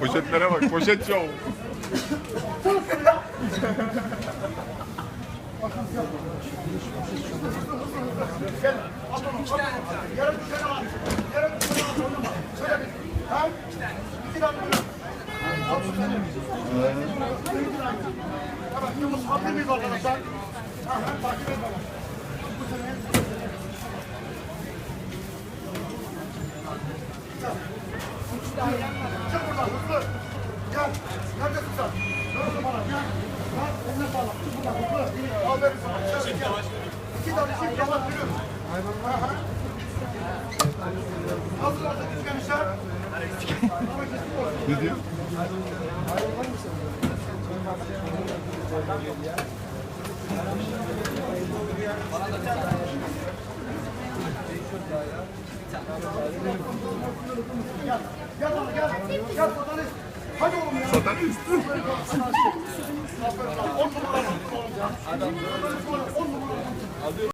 Poşetlere bak, poşet show. Yarım düşene bir. Tane bana. Hızlı. Gel. Neredesin sen? Neredesin bana? Gel. Gel. Eline sağlık. Çık buradan hızlı. Aferin sana. Şöyle gel. İki tane çift yalan yürü. Hı hı. Hazır hazır üçgen işler. Ne diyor? Gel. Gel bana gel. Gel satanist. Hadi oğlum ya. Satanist. Aferin. On numara. On numara. On numara.